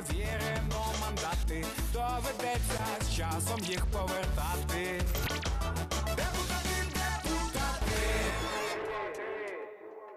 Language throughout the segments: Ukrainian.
довірено мандати, доведеться з часом їх повертати.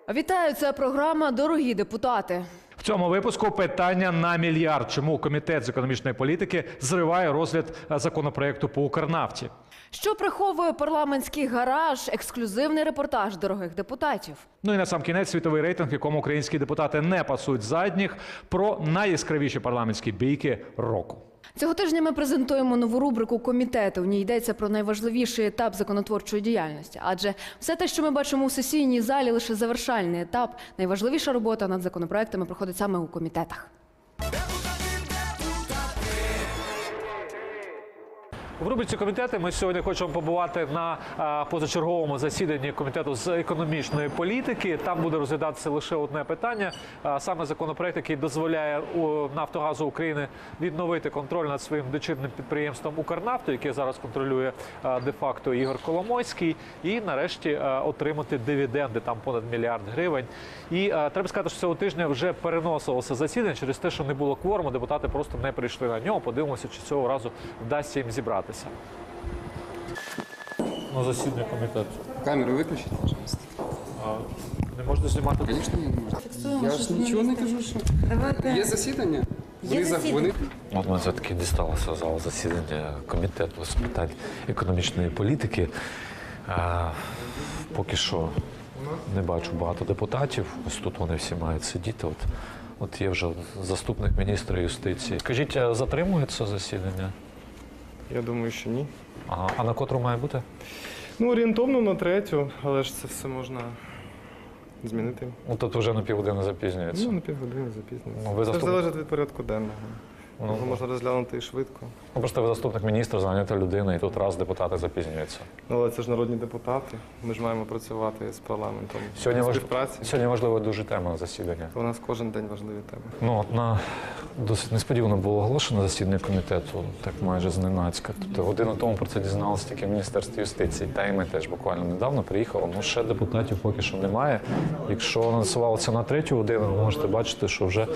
Вітаю, це програма Дорогі депутати. В цьому випуску питання на мільярд. Чому комітет з економічної політики зриває розгляд е, законопроекту по Укрнафті? Що приховує парламентський гараж? Ексклюзивний репортаж дорогих депутатів. Ну і на сам кінець світовий рейтинг, в якому українські депутати не пасуть задніх, про найяскравіші парламентські бійки року. Цього тижня ми презентуємо нову рубрику комітету. В ній йдеться про найважливіший етап законотворчої діяльності. Адже все те, що ми бачимо у сесійній залі, лише завершальний етап. Найважливіша робота над законопроектами проходить саме у комітетах. В рубриці комітети ми сьогодні хочемо побувати на е, позачерговому засіданні комітету з економічної політики. Там буде розглядатися лише одне питання, е, саме законопроект, який дозволяє Нафтогазу України відновити контроль над своїм дочірним підприємством Укрнафту, яке зараз контролює е, де-факто Ігор Коломойський, і нарешті отримати дивіденди там понад мільярд гривень. І треба сказати, що цього тижня вже переносилося засідання через те, що не було кворуму. Депутати просто не прийшли на нього. Подивимося, чи цього разу вдасться їм зібратися. На засідання комітету. Камеру выключите, пожалуйста. Не можна знімати. Конечно, не можна. Я ж нічого не кажу, що є засідання. Вони за вони От ми все-таки дісталося зал засідання комітету з питань економічної політики. А, поки що не бачу багато депутатів. Ось тут вони всі мають сидіти. От, от є вже заступник міністра юстиції. Скажіть, а затримується засідання? Я думаю, що ні. Ага. А на котру має бути? Ну, орієнтовно на третю, але ж це все можна змінити. Ну тут вже на півгодини запізнюється. Ну, на півгодини запізнюється. Ну, ви Це ж залежить від порядку денного. Ну, Його можна розглянути і швидко. Ну, просто ви заступник міністра, зайнята людина, і тут раз депутати запізнюються. Ну, але це ж народні депутати. Ми ж маємо працювати з парламентом Сьогодні, важ... співпраці. Сьогодні важлива дуже тема засідання. У нас кожен день важливі теми. Ну, от на досить несподівано було оголошено засідання комітету, так майже зненацька. Тобто годину тому про це дізналося тільки в Міністерстві юстиції. Та й ми теж буквально недавно приїхали. Ну ще депутатів поки що немає. Якщо анонсувалося на третю годину, ви можете бачити, що вже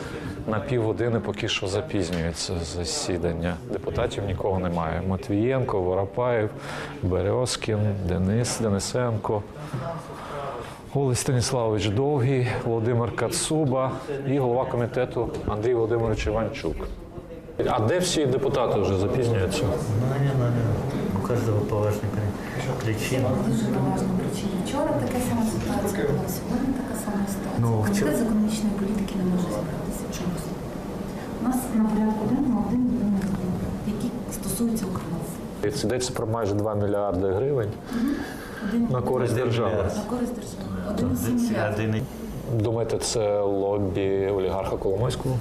на півгодини поки що запізнюється засідання. Депутатів нікого немає. Матвієнко, Воропаєв, Березкін, Денис Денисенко. Олег Станіславович Довгий, Володимир Кацуба і голова комітету Андрій Володимирович Іванчук. А де всі депутати вже запізнюються? Ну, наверное, у каждого по важной при- причине. Дуже поважна причина. Вчора така сама ситуація була, сьогодні така сама ситуація. Ну, Комітет вчора- з економічної політики не може зібратися чомусь. У нас на порядку денному один закон, який стосується України. Це йдеться про майже 2 мільярди гривень Один на користь держави. на користь держави. Один Це один Думаєте, це лобі олігарха Коломойського?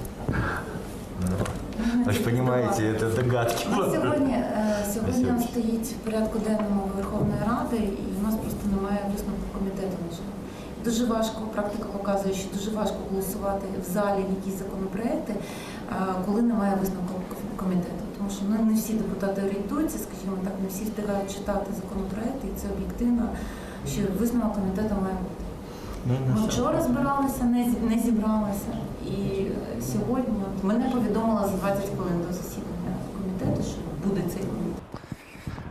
Вы же понимаете, это догадки. У нас сьогодні, е, сьогодні стоїть в порядку денному Верховної Ради, і у нас просто немає висновку комітету. на жаль. Дуже важко, практика показує, що дуже важко голосувати в залі якісь законопроекти, коли немає висновку комітету. Тому що ну, не всі депутати орієнтуються, скажімо так, не всі встигають читати законопроекти, і це об'єктивно, що висновок комітету має бути. Ну, Ми вчора збиралися, не, зі- не зібралися. І е, сьогодні от, мене повідомила за 20 хвилин до засідання комітету, що буде цей.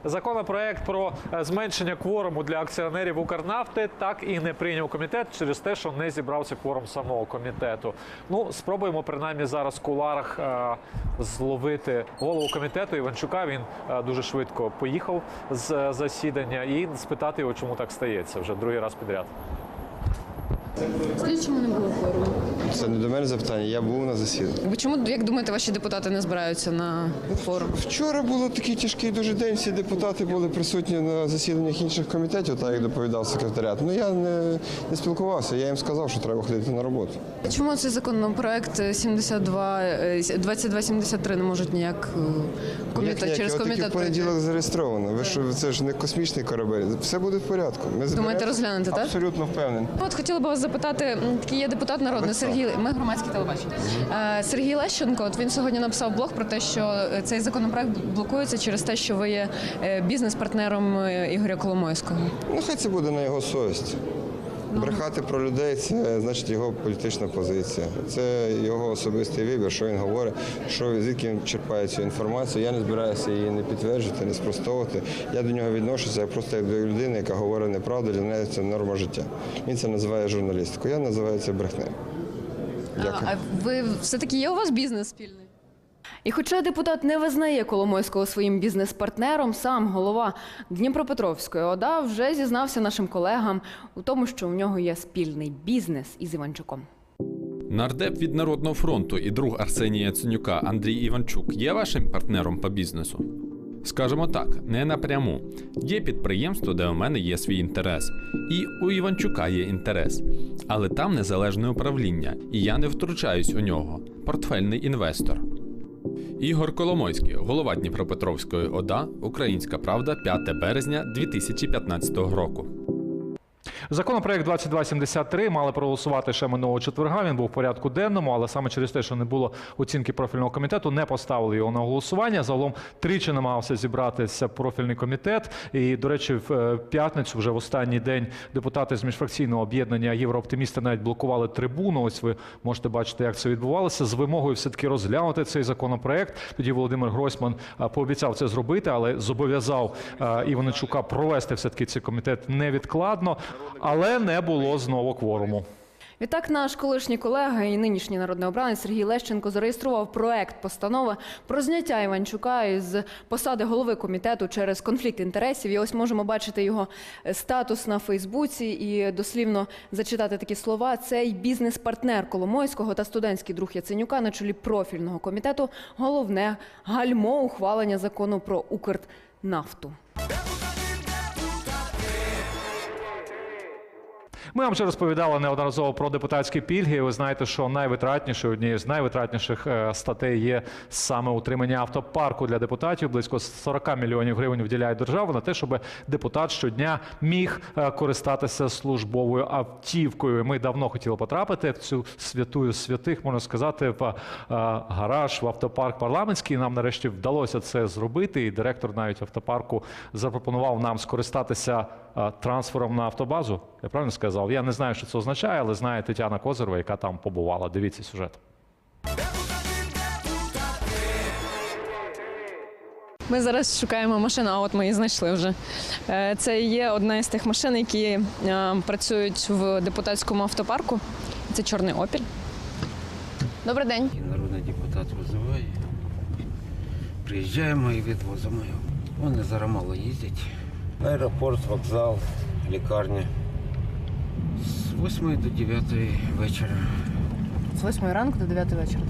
Законопроект про е, зменшення кворуму для акціонерів Укрнафти так і не прийняв комітет через те, що не зібрався кворум самого комітету. Ну, спробуємо принаймні зараз в куларах е, зловити голову комітету Іванчука. Він е, дуже швидко поїхав з засідання і спитати його, чому так стається вже другий раз підряд. Скажіть, чому не було форуму? Це не до мене запитання, я був на засіданні. Ви чому, як думаєте, ваші депутати не збираються на форум? Вчора було такий тяжкий дуже день, всі депутати були присутні на засіданнях інших комітетів, так як доповідав секретаріат. Ну я не, не спілкувався, я їм сказав, що треба ходити на роботу. Чому цей законопроект 72, е, 2273 не можуть ніяк е, комітет, Як-ніяк, через його тільки комітет в понеділок зареєстровано. Ви що, це ж не космічний корабель, все буде в порядку. Ми зберемося. розглянете, так? Абсолютно впевнений. От хотіла би вас запитати, такий є депутат народний Сергій. Ми громадські телебачення. Е, Сергій Лещенко. От він сьогодні написав блог про те, що е, цей законопроект блокується через те, що ви є е, бізнес-партнером Ігоря Коломойського. Ну хай це буде на його совість. Брехати про людей це значить його політична позиція. Це його особистий вибір, що він говорить, що звідки він черпає цю інформацію. Я не збираюся її не підтверджувати, не спростовувати. Я до нього відношуся я просто як до людини, яка говорить неправду, для неї це норма життя. Він це називає журналістикою. Я називаю це брехнею. Дякую. А ви все-таки є у вас бізнес спільний? І хоча депутат не визнає Коломойського своїм бізнес-партнером, сам голова Дніпропетровської ОДА вже зізнався нашим колегам у тому, що у нього є спільний бізнес із Іванчуком. Нардеп від Народного фронту і друг Арсенія Яценюка Андрій Іванчук є вашим партнером по бізнесу? Скажемо так, не напряму. Є підприємство, де у мене є свій інтерес, і у Іванчука є інтерес. Але там незалежне управління, і я не втручаюсь у нього. Портфельний інвестор. Ігор Коломойський, голова Дніпропетровської ОДА, Українська Правда, 5 березня 2015 року. Законопроект 2273 мали проголосувати ще минулого четверга. Він був в порядку денному, але саме через те, що не було оцінки профільного комітету, не поставили його на голосування. Загалом тричі намагався зібратися профільний комітет. І, до речі, в е, п'ятницю, вже в останній день, депутати з міжфракційного об'єднання Єврооптимісти навіть блокували трибуну. Ось ви можете бачити, як це відбувалося з вимогою все таки розглянути цей законопроект. Тоді Володимир Гройсман е, пообіцяв це зробити, але зобов'язав е, Іваничука провести все таки цей комітет невідкладно. Але не було знову кворуму. Відтак, наш колишній колега і нинішній народний обранець Сергій Лещенко зареєстрував проект постанови про зняття Іванчука із посади голови комітету через конфлікт інтересів. І ось можемо бачити його статус на Фейсбуці і дослівно зачитати такі слова. Цей бізнес-партнер Коломойського та студентський друг Яценюка на чолі профільного комітету. Головне гальмо ухвалення закону про Укрнафту. Ми вам вже розповідали неодноразово про депутатські пільги. Ви знаєте, що найвитратнішою однією з найвитратніших е, статей є саме утримання автопарку для депутатів. Близько 40 мільйонів гривень виділяє держава на те, щоб депутат щодня міг е, користатися службовою автівкою. Ми давно хотіли потрапити в цю святую святих, можна сказати, в е, гараж в автопарк парламентський. Нам нарешті вдалося це зробити. І директор навіть автопарку запропонував нам скористатися трансфером на автобазу. Я правильно сказав? Я не знаю, що це означає, але знає Тетяна Козирова, яка там побувала. Дивіться сюжет. Ми зараз шукаємо машину, а от ми її знайшли вже. Е, Це є одна із тих машин, які е, працюють в депутатському автопарку. Це чорний опіль. Добрий день. Народний депутат визиває. Приїжджаємо і відвозимо його. Вони зараз мало їздять. Аеропорт, вокзал, лікарня. З 8 до 9 вечора. З 8 ранку до 9 вечора.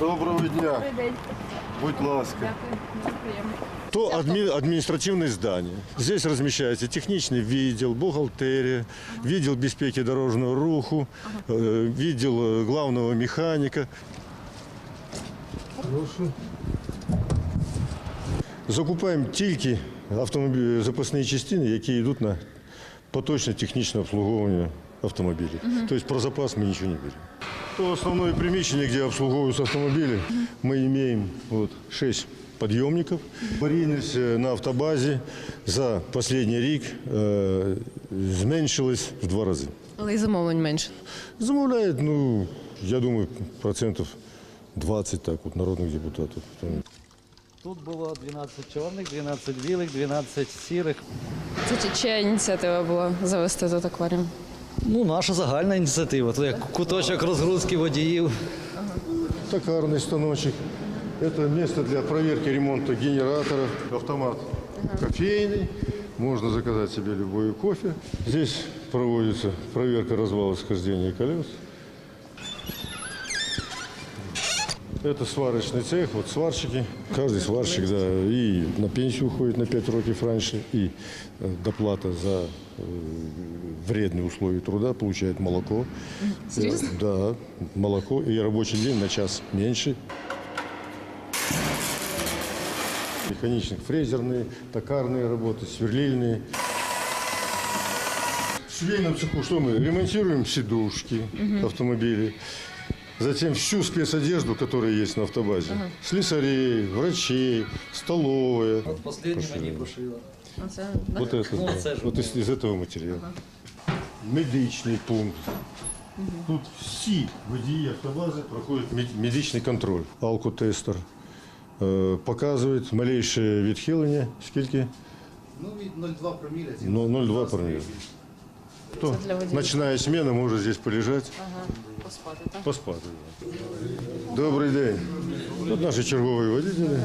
Доброго дня. Будь ласка. То адми- административное здание. Здесь размещается техничный видел, бухгалтерия, видел безпеки дорожного руху, э, видел э, главного механика. Прошу. Закупаємо тільки автомобілі, запасні частини, які йдуть на поточне технічне обслуговування автомобілів. Тобто про запас ми нічого не беремо. То основное приміщення, де обслуговуються автомобілі, ми маємо вот, 6 підйомників. Аварійність е, на автобазі за останній рік е, зменшилась в два рази. Але і замовлень менше. Замовляють, ну, я думаю, процентів 20 так, от, народних депутатів. Тут було 12 чорних, 12 білих, 12 сірих. Це чи- чия ініціатива була завести тут акваріум? Ну, наша загальна ініціатива. Це як куточок розгрузки водіїв. Токарный станочек. Это место для проверки ремонта генераторов. Автомат кофейный. Можно заказать себе любой кофе. Здесь проводится проверка развала схождения колес. Это сварочный цех, вот сварщики. Каждый сварщик, да, и на пенсию уходит на 5 років раньше, и э, доплата за э, вредные условия труда получает молоко. Серьезно? Э, Да, молоко и рабочий день на час меньше. Механичных, фрезерные, токарные работы, сверлильные. В швейном цеху что мы? Ремонтируем сидушки автомобилей Затем всю спецодежду, которая есть на автобазе. Слесарей, врачей, столовая. Останнє мені пошила. Вот это, Ну, да. це ж вот из, из этого материала. медичний пункт. Тут всі водії автобази проходять мед- медичний контроль. Алкотестер е, показує малейше відхилення. Скільки? Ну, від 0,2 проміля. Ну, 0,2 проміля. Хто Ночная смена, может здесь полежать. Ага, поспати, так? поспати. да. Добрый день. Тут наши черговые водители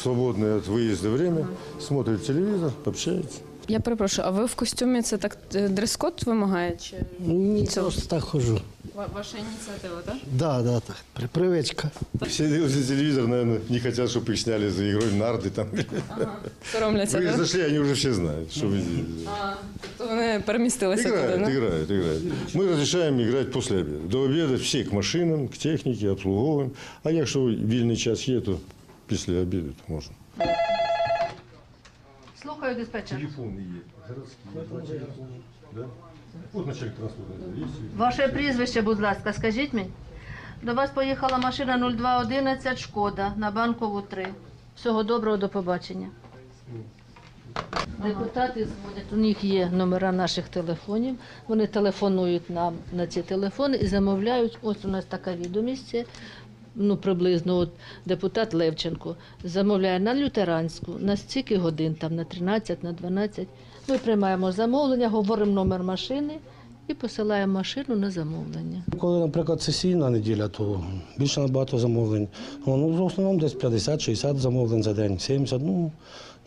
свободные от выезда время, смотрят телевизор, общаються. Я перепрошую, а ви в костюмі це так е, дрес-код вимагає? Чи Ні, просто так хожу. ва- ваша ініціатива, так? Да, да, так. При- Привичка. Все дивляться телевизор, наверное, не хотят, чтобы их сняли за игрой в нарды. Там. Соромляться, Вы так? зашли, они уже все знают, что вы делаете. А, тобто вони перемістилися Играют, туди, ну? играют, играют. Мы разрешаем играть после обеда. До обеда все к машинам, к технике, обслуговуємо. А якщо вільний час є, то після обіду то можна. Слухаю диспетчер. Телефони є. Городські. Да? Начальник транспортної Ваше прізвище, будь ласка, скажіть мені. До вас поїхала машина 0211 Шкода на Банкову 3. Всього доброго, до побачення. Депутати дзвонять, у них є номера наших телефонів. Вони телефонують нам на ці телефони і замовляють. Ось у нас така відомість. Це, ну, приблизно от депутат Левченко замовляє на лютеранську, на стільки годин, там на 13, на 12. Ми приймаємо замовлення, говоримо номер машини і посилаємо машину на замовлення. Коли, наприклад, сесійна неділя, то більше набагато замовлень. Ну, в основному десь 50-60 замовлень за день, 70, ну,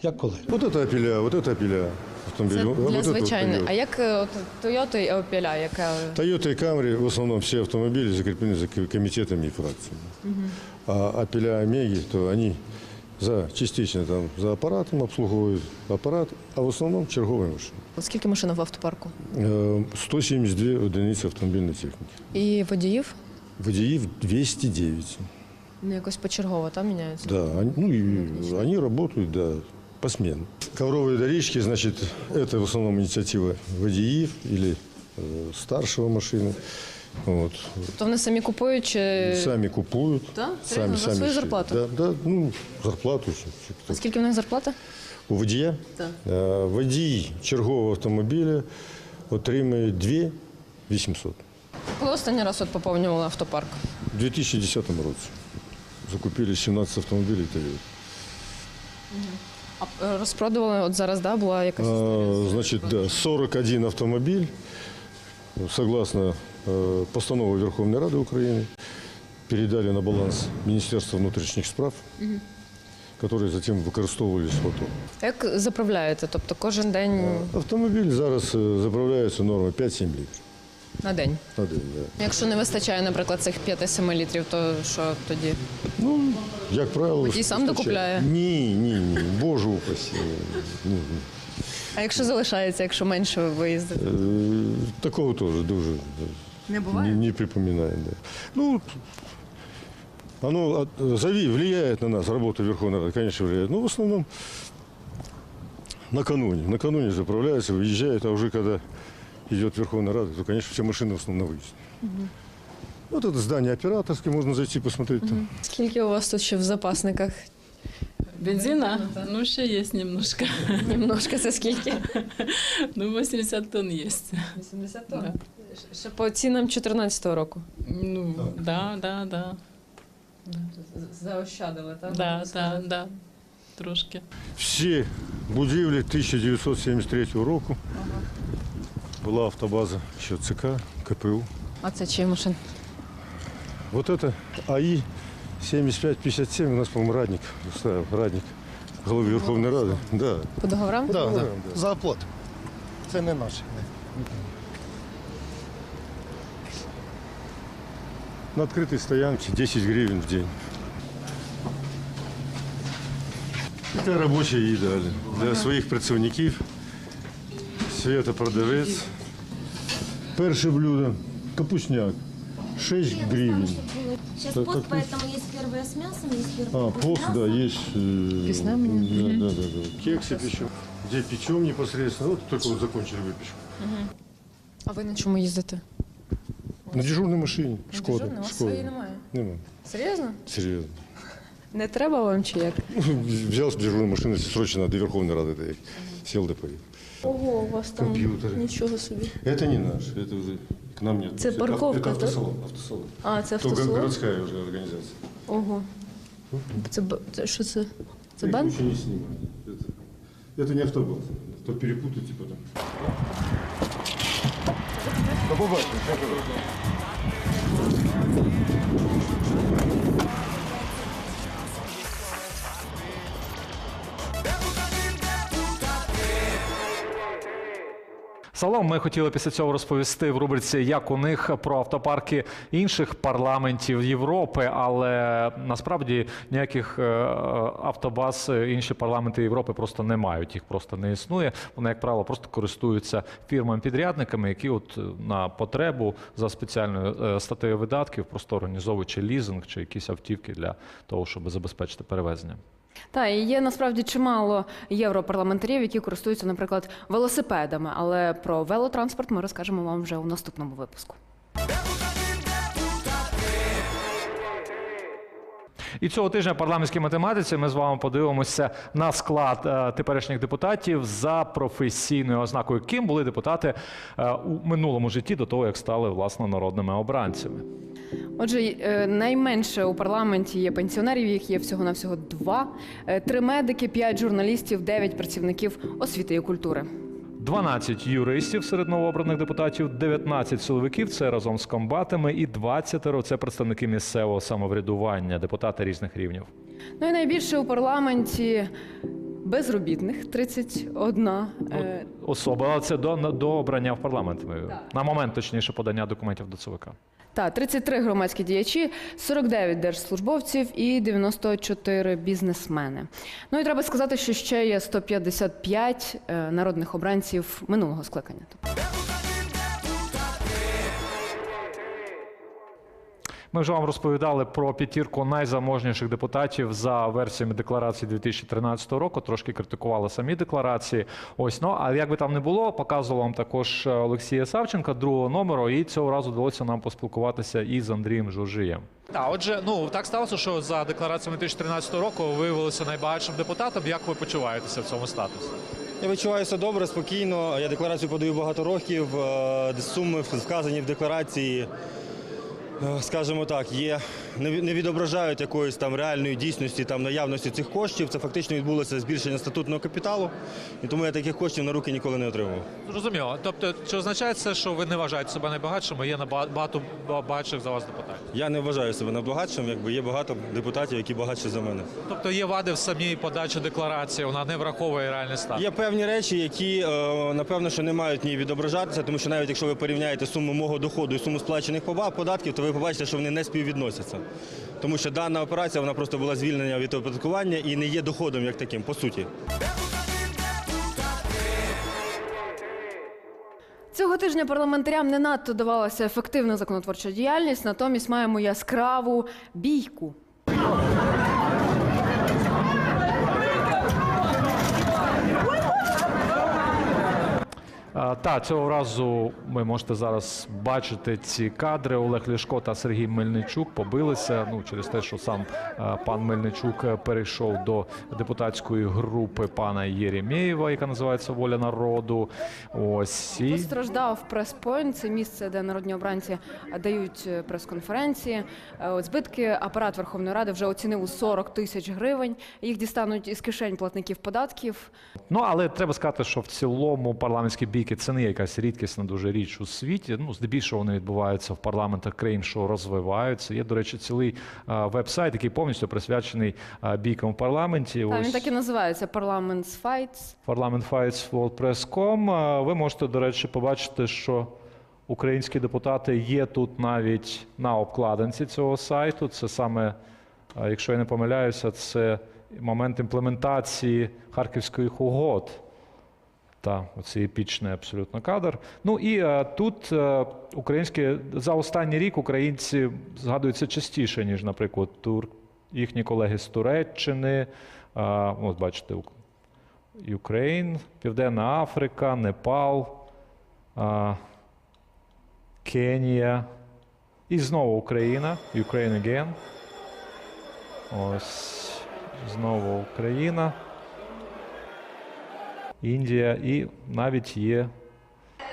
як коли. Вот это апеля, вот это апеля. Автомобиль. Це Вот для это вот звичайної. Toyota. А як е, от Toyota і Opel, яка Toyota и Camry в основном все автомобили закреплены за ко- комитетами и фракциями. А Апеля Омеги, то они за частично там за апаратом обслуговують апарат, а в основному чергові машини. скільки машин в автопарку? Е, 172 одиниці автомобільної техніки. І водіїв? Водіїв 209. Ну якось почергово там міняються. Да, они, ну и они работают, да, посменно. Ковровые дорожки, значит, это в основном инициатива водіїв или э, старшего машины. Вот. То вони самі купують чи Сами купуют. Да? Серйозно? За свою зарплату? Да, да, ну, зарплату. А скільки в них зарплата? У водія? Так. Е, Водій чергового автомобіля отримує 2 800. Коли останній раз от поповнювали автопарк? У 2010 році закупили 17 автомобілів Toyota. А е, розпродували от зараз, да, була якась А, Значит, да, 41 автомобиль, согласно э, постанове Верховной Рады Украины, передали на баланс Министерства внутренних справ, Мгм. которые затем використовувались в АТО. Як заправляєте? Тобто кожен день Автомобіль зараз е, заправляється нормою 5-7 літрів на день. на день. Да. Якщо не вистачає, наприклад, цих 5-7 літрів, то що тоді? Ну, як правило, Водій сам вистачає. докупляє? Ні, ні, ні. Боже упаси. Ні, ні. А якщо залишається, якщо менше ви виїздите? Е, Такого теж дуже Не не, не припоминаю. Да. Ну, оно от- зави, влияет на нас, работа Верховной Рады, конечно, влияет. Но в основном накануне. Накануне заправляются, выезжают, а уже когда идет Верховная Рада, то, конечно, все машины в основном на выезд. Вот это здание операторское, можно зайти посмотреть там. Скільки у вас тут ще в запасниках? Бензина? Ну, ще є немножко. Немножко це скільки? Ну, 80 тонн є. 80 тонн? Ще по цінам 2014 року. Ну, да, да, да. Заощадили, так? Да, да, да. Трошки. Всі будівлі 1973 року. Була автобаза ще ЦК, КПУ. А це чий машин? Вот это АИ 7557 у нас, по-моему, Радник ставил, Радник, голови Верховної Ради. Да. По договорам? Да, да. За оплату. Це не наше. На открытой стоянке 10 гривен в день. Це робоча їда для своїх працівників. Света продавець. Перше блюдо капустняк 6 гривен. Сейчас Так, пост, так, поэтому есть первое с мясом, есть первое А, без пост, мяса. да, есть. э, Весна меню. Да, да, да, да. Кексы печем. Где печем непосредственно. Вот только вот закончили выпечку. А ви на чому їздите? На дежурной машине. На Шкода. дежурній? У вас Шкода. своєї немає? Нема. Серйозно? Серьезно. Не треба вам чи як? Взял дежурную машину, если срочно надо до Верховной Рады доехать. Сел да поехал. Ого, у вас там Комп'ютери. нічого собі. Это не наш, это уже к нам нет. Це Это- парковка, Это так? автосалон. автосалон. А, це То автосалон? городская уже организация. Ого. Це, б- це що це? Це Их банк? вообще не снимают. Это, это не автобус. То перепутайте потом. До побачення. Дякую. Салом ми хотіли після цього розповісти в рубриці, як у них про автопарки інших парламентів Європи, але насправді ніяких е, автобаз е, інші парламенти Європи просто не мають. Їх просто не існує. Вони, як правило, просто користуються фірмами-підрядниками, які от е, на потребу за спеціальною статтею видатків просто організовують чи лізинг, чи якісь автівки для того, щоб забезпечити перевезення. Та і є насправді чимало європарламентарів, які користуються, наприклад, велосипедами. Але про велотранспорт ми розкажемо вам вже у наступному випуску. І цього тижня в парламентській математиці ми з вами подивимося на склад е, теперішніх депутатів за професійною ознакою, ким були депутати е, у минулому житті до того, як стали власне народними обранцями. Отже, е, найменше у парламенті є пенсіонерів, їх є всього навсього два: Е, три медики, п'ять журналістів, дев'ять працівників освіти і культури. 12 юристів серед новообраних депутатів, 19 силовиків це разом з комбатами, і 20 – це представники місцевого самоврядування, депутати різних рівнів. Ну і найбільше у парламенті безробітних 31. Е, Особа це до, до обрання в парламент. ми- На момент точніше подання документів до ЦВК. Та 33 громадські діячі, 49 держслужбовців і 94 бізнесмени. Ну і треба сказати, що ще є 155 е, народних обранців минулого скликання. Ми вже вам розповідали про п'ятірку найзаможніших депутатів за версіями декларації 2013 року. Трошки критикували самі декларації. Ось ну а як би там не було, показував вам також Олексія Савченка другого номеру, і цього разу вдалося нам поспілкуватися із Андрієм Жужиєм. Так, отже, ну так сталося, що за деклараціями 2013 року ви виявилися найбагатшим депутатом. Як ви почуваєтеся в цьому статусі? Я відчуваюся добре, спокійно. Я декларацію подаю багато років. е, Суми вказані в декларації, е, скажімо так, є не відображають якоїсь там реальної дійсності там наявності цих коштів. Це фактично відбулося збільшення статутного капіталу, і тому я таких коштів на руки ніколи не отримував. Зрозуміло. Тобто, чи означає це, що ви не вважаєте себе найбагатшим, а є набагато багатших за вас депутатів? Я не вважаю себе найбагатшим, якби є багато депутатів, які багатші за мене. Тобто є вади в самій подачі декларації, вона не враховує реальний стан. Є певні речі, які е, напевно що не мають ні відображатися, тому що навіть якщо ви порівняєте суму мого доходу і суму сплачених податків, то ви побачите, що вони не співвідносяться. Тому що дана операція вона просто була звільнення від оподаткування і не є доходом як таким, по суті. Цього тижня парламентарям не надто давалася ефективна законотворча діяльність, натомість маємо яскраву бійку. Та цього разу ви можете зараз бачити ці кадри. Олег Ляшко та Сергій Мельничук побилися. Ну через те, що сам пан Мельничук е, перейшов до депутатської групи пана Єремєєва, яка називається Воля народу. Ось і Постраждав прес-пойнт, це місце, де народні обранці дають е, прес-конференції. Е, збитки апарат Верховної Ради вже оцінив у 40 тисяч гривень. Їх дістануть із кишень платників податків. Ну, але треба сказати, що в цілому парламентські бійки це не якась рідкісна дуже річ у світі. Ну, здебільшого вони відбуваються в парламентах країн, що розвиваються. Є, до речі, цілий веб-сайт, який повністю присвячений бійкам в парламенті. Та, він Ось так і називається Parliament's Fights. parliamentfights.wordpress.com. А, Ви можете, до речі, побачити, що українські депутати є тут навіть на обкладинці цього сайту. Це саме, якщо я не помиляюся, це момент імплементації харківських угод. Та, оцей епічний абсолютно кадр. Ну і е, тут е, українські за останній рік українці згадуються частіше, ніж, наприклад, тур, їхні колеги з Туреччини. Е, от бачите, Ук- Україн, Південна Африка, Непал, е, Кенія. І знову Україна. Ukraine again. Ось знову Україна. Індія і навіть є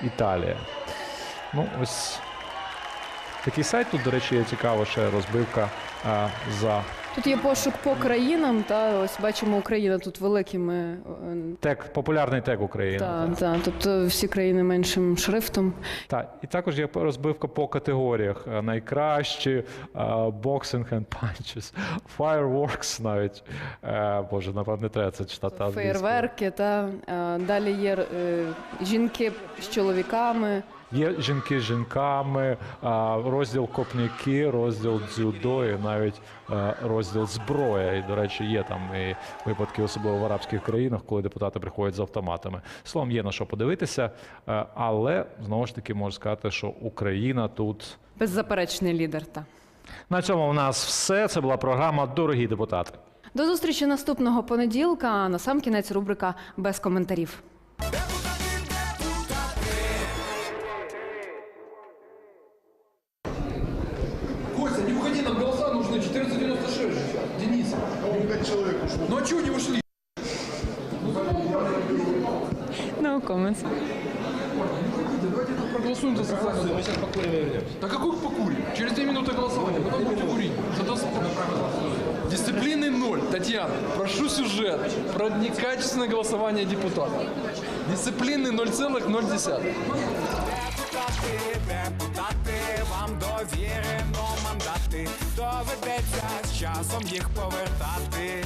Італія. Ну, ось такий сайт тут, до речі, є цікаво, ще розбивка а, за Тут є пошук по країнам, та ось бачимо Україна тут великими. е, тег, популярний тег України. Та, та, тобто всі країни меншим шрифтом. Так, і також є розбивка по категоріях. Е, Найкращі boxing and punches, fireworks навіть. Боже, напевне, треба це читати. Феєрверки, та далі є жінки з чоловіками. Є жінки з жінками, розділ копняки, розділ дзюдо і навіть е, розділ зброя. І, до речі, є там і випадки, особливо в арабських країнах, коли депутати приходять з автоматами. Словом, є на що подивитися, е, але знову ж таки можу сказати, що Україна тут. Беззаперечний лідер. Та. На цьому в нас все. Це була програма Дорогі депутати. До зустрічі наступного понеділка. На сам кінець рубрика без коментарів. 1496 же. Денис. Ну а чего не ушли? No comments. Давайте тут проголосуем за социальную. Мы сейчас покурим и вернемся. Да какой покурим? Через две минуты голосования, потом будете курить. Зато Дисциплины ноль. Татьяна, прошу сюжет про некачественное голосование депутатов. Дисциплины 0,0. Депутати, депутати, вам довірено мандати, доведеться з часом їх повертати.